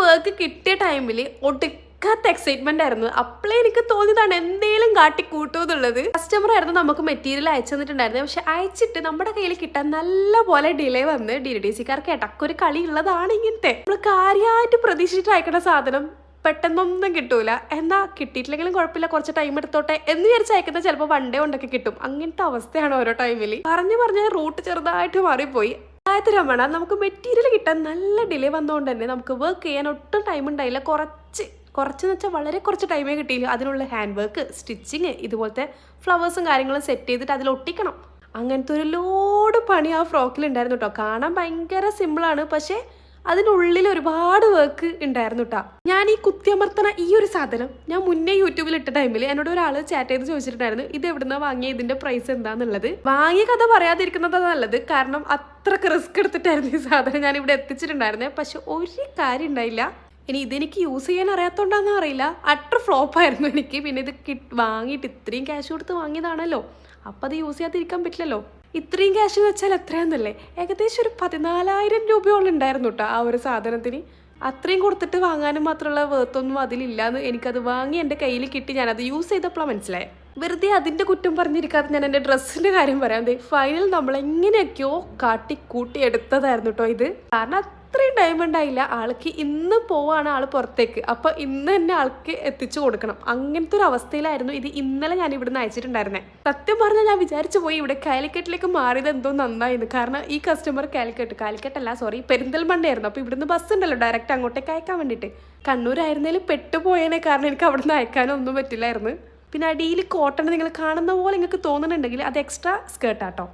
Work കിട്ടിയ ടൈമിൽ ഒടുക്കാത്ത excitement ആയിരുന്നു. അപ്പോഴേ എനിക്ക് തോന്നിയതാണ് എന്തെങ്കിലും കാട്ടി കൂട്ടൂ എന്നുള്ളത്. കസ്റ്റമർ ആയിരുന്നു നമുക്ക് മെറ്റീരിയൽ അയച്ചു തന്നിട്ടുണ്ടായിരുന്നത് പക്ഷെ അയച്ചിട്ട് നമ്മുടെ കയ്യിൽ കിട്ടാൻ നല്ല പോലെ ഡിലേ വന്ന് ഡി ഡി സിക്കാർക്ക് ഇടക്കൊരു കളി ഉള്ളതാണ് ഇങ്ങനത്തെ. നമ്മൾ കാര്യമായിട്ട് പ്രതീക്ഷിച്ചിട്ട് അയക്കുന്ന സാധനം പെട്ടെന്നൊന്നും കിട്ടൂല. എന്നാ കിട്ടിയിട്ടില്ലെങ്കിലും കുഴപ്പമില്ല കുറച്ച് ടൈം എടുത്തോട്ടെ എന്ന് വിചാരിച്ച് അയക്കുന്നത് ചിലപ്പോൾ വൺ ഡേ കൊണ്ടൊക്കെ കിട്ടും. അങ്ങനത്തെ അവസ്ഥയാണ് ഓരോ ടൈമിൽ പറഞ്ഞു പറഞ്ഞ റൂട്ട് ചെറുതായിട്ട് മാറിപ്പോയി. രമണ നമുക്ക് മെറ്റീരിയൽ കിട്ടാൻ നല്ല ഡിലേ വന്നുകൊണ്ട് തന്നെ നമുക്ക് വർക്ക് ചെയ്യാൻ ഒട്ടും ടൈം ഉണ്ടായില്ല. കുറച്ച് കുറച്ച് എന്ന് വെച്ചാൽ വളരെ കുറച്ച് ടൈമേ കിട്ടിയില്ല. അതിനുള്ള ഹാൻഡ് വർക്ക് സ്റ്റിച്ചിങ് ഇതുപോലത്തെ ഫ്ലവേഴ്സും കാര്യങ്ങളും സെറ്റ് ചെയ്തിട്ട് അതിൽ ഒട്ടിക്കണം. അങ്ങനത്തെ ഒരു ലോഡ് പണി ആ ഫ്രോക്കിൽ ഉണ്ടായിരുന്നു കേട്ടോ കാണാൻ ഭയങ്കര സിമ്പിളാണ് പക്ഷേ അതിനുള്ളിൽ ഒരുപാട് വർക്ക് ഉണ്ടായിരുന്നു കേട്ടോ ഞാൻ ഈ കുത്തിയമർത്തണ ഈ ഒരു സാധനം ഞാൻ മുന്നേ യൂട്യൂബിൽ ഇട്ട ടൈമിൽ എന്നോട് ഒരാൾ ചാറ്റ് ചെയ്ത് ചോദിച്ചിട്ടുണ്ടായിരുന്നു ഇത് എവിടുന്ന വാങ്ങിയ? ഇതിന്റെ പ്രൈസ് എന്താന്നുള്ളത്? വാങ്ങിയ കഥ പറയാതിരിക്കുന്നത് നല്ലത്. കാരണം അത്രയ്ക്ക് റിസ്ക് എടുത്തിട്ടായിരുന്നു ഈ സാധനം ഞാൻ ഇവിടെ എത്തിച്ചിട്ടുണ്ടായിരുന്നത് പക്ഷെ ഒരു കാര്യം ഉണ്ടായില്ല. ഇനി ഇതെനിക്ക് യൂസ് ചെയ്യാൻ അറിയാത്തോണ്ടാന്ന് അറിയില്ല. ഫ്ലോപ്പ് ആയിരുന്നു എനിക്ക്. പിന്നെ ഇത് കിട്ട് വാങ്ങിയിട്ട് ഇത്രയും ക്യാഷ് കൊടുത്ത് വാങ്ങിയതാണല്ലോ. അപ്പം അത് യൂസ് ചെയ്യാതിരിക്കാൻ പറ്റില്ലല്ലോ. ഇത്രയും ക്യാഷ് എന്ന് വെച്ചാൽ എത്രയാന്നല്ലേ? ഏകദേശം ഒരു പതിനാലായിരം രൂപയോളം ഉണ്ടായിരുന്നു കേട്ടോ ആ ഒരു സാധനത്തിന്. അത്രയും കൊടുത്തിട്ട് വാങ്ങാനും മാത്രമുള്ള വേർത്തൊന്നും അതിലില്ലാന്ന് എനിക്കത് വാങ്ങി എന്റെ കയ്യിൽ കിട്ടി. ഞാനത് യൂസ് ചെയ്തപ്പോഴാണ് മനസ്സിലായത് വെറുതെ അതിന്റെ കുറ്റം പറഞ്ഞിരിക്കാതെ ഞാൻ എന്റെ ഡ്രസ്സിന്റെ കാര്യം പറയാം. ഫൈനൽ നമ്മൾ എങ്ങനെയൊക്കെയോ കാട്ടി കൂട്ടി എടുത്തതായിരുന്നു കേട്ടോ ഇത്. കാരണം ടൈം ആയില്ല ആൾക്ക് ഇന്ന് പോവാണ് ആൾ പുറത്തേക്ക്. അപ്പോൾ ഇന്ന് തന്നെ ആൾക്ക് എത്തിച്ചു കൊടുക്കണം. അങ്ങനത്തെ ഒരു അവസ്ഥയിലായിരുന്നു ഇത്. ഇന്നലെ ഞാൻ ഇവിടുന്ന് അയച്ചിട്ടുണ്ടായിരുന്നത് സത്യം പറഞ്ഞാൽ ഞാൻ വിചാരിച്ചു പോയി. ഇവിടെ കാലിക്കറ്റിലേക്ക് മാറിയത് എന്തോ നന്നായിരുന്നു. കാരണം ഈ കസ്റ്റമർ കാലിക്കറ്റ് കാലിക്കറ്റ് അല്ല സോറി പെരിന്തൽമണ്ണയായിരുന്നു. അപ്പോൾ ഇവിടുന്ന് ബസ് ഉണ്ടല്ലോ ഡയറക്റ്റ് അങ്ങോട്ടേക്ക് അയക്കാൻ വേണ്ടിയിട്ട് കണ്ണൂരായിരുന്നേലും പെട്ടുപോയേനെ കാരണം എനിക്ക് അവിടുന്ന് അയക്കാനൊന്നും പറ്റില്ലായിരുന്നു. പിന്നെ അടിയിൽ കോട്ടൺ നിങ്ങൾ കാണുന്ന പോലെ നിങ്ങൾക്ക് തോന്നുന്നുണ്ടെങ്കിൽ അത് എക്സ്ട്രാ സ്കേർട്ടാട്ടോ